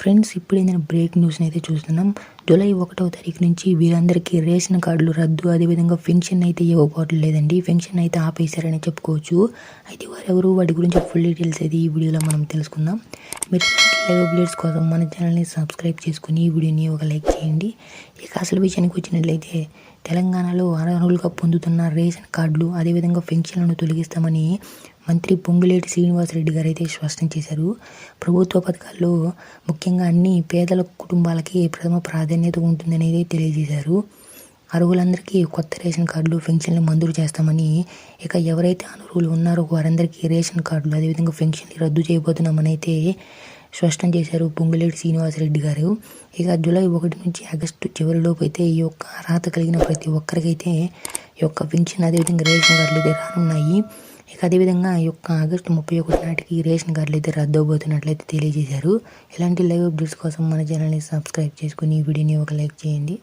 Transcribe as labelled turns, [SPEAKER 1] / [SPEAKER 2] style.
[SPEAKER 1] Friends ఇప్పుడు నేను break న్యూస్ని అయితే చూస్తున్నాం. జూలై ఒకటవ తారీఖు నుంచి వీరందరికీ రేషన్ కార్డులు రద్దు. అదేవిధంగా పెన్షన్ అయితే ఇవ్వకపోవడం లేదండి. పెన్షన్ అయితే ఆపేశారని చెప్పుకోవచ్చు. అయితే వారెవరు? వాటి గురించి ఫుల్ డీటెయిల్స్ అయితే ఈ వీడియోలో మనం తెలుసుకుందాం. మీరు లైవ్ అప్డేట్స్ కోసం మన ఛానల్ని సబ్స్క్రైబ్ చేసుకుని ఈ వీడియోని ఒక లైక్ చేయండి. ఇక అసలు విషయానికి వచ్చినట్లయితే తెలంగాణలో అర్హులుగా పొందుతున్న రేషన్ కార్డులు అదేవిధంగా పెన్షన్లను తొలగిస్తామని మంత్రి పొంగులేటి శ్రీనివాసరెడ్డి గారు అయితే స్పష్టం చేశారు. ప్రభుత్వ పథకాల్లో ముఖ్యంగా అన్ని పేదల కుటుంబాలకి ప్రథమ ప్రాధాన్యత ఉంటుందని అయితే తెలియజేశారు. అర్హులందరికీ కొత్త రేషన్ కార్డులు పెన్షన్లు మంజూరు చేస్తామని ఇక ఎవరైతే అనర్హులు ఉన్నారో వారందరికీ రేషన్ కార్డులు అదేవిధంగా పెన్షన్లు రద్దు చేయబోతున్నామని అయితే స్పష్టం చేశారు పొంగులేటి శ్రీనివాసరెడ్డి గారు. ఇక జూలై ఒకటి నుంచి ఆగస్టు చివరిలోపు అయితే ఈ యొక్క అర్హత కలిగిన ప్రతి ఒక్కరికైతే ఈ యొక్క పెన్షన్ అదేవిధంగా రేషన్ కార్డులు అయితే రానున్నాయి. ఇక అదేవిధంగా ఈ యొక్క ఆగస్టు ముప్పై ఒకటి నాటికి రేషన్ కార్డులు అయితే రద్దు అవబోతున్నట్లయితే తెలియజేశారు. ఇలాంటి లైవ్ అప్డేట్స్ కోసం మన ఛానల్ని సబ్స్క్రైబ్ చేసుకుని ఈ వీడియోని ఒక లైక్ చేయండి.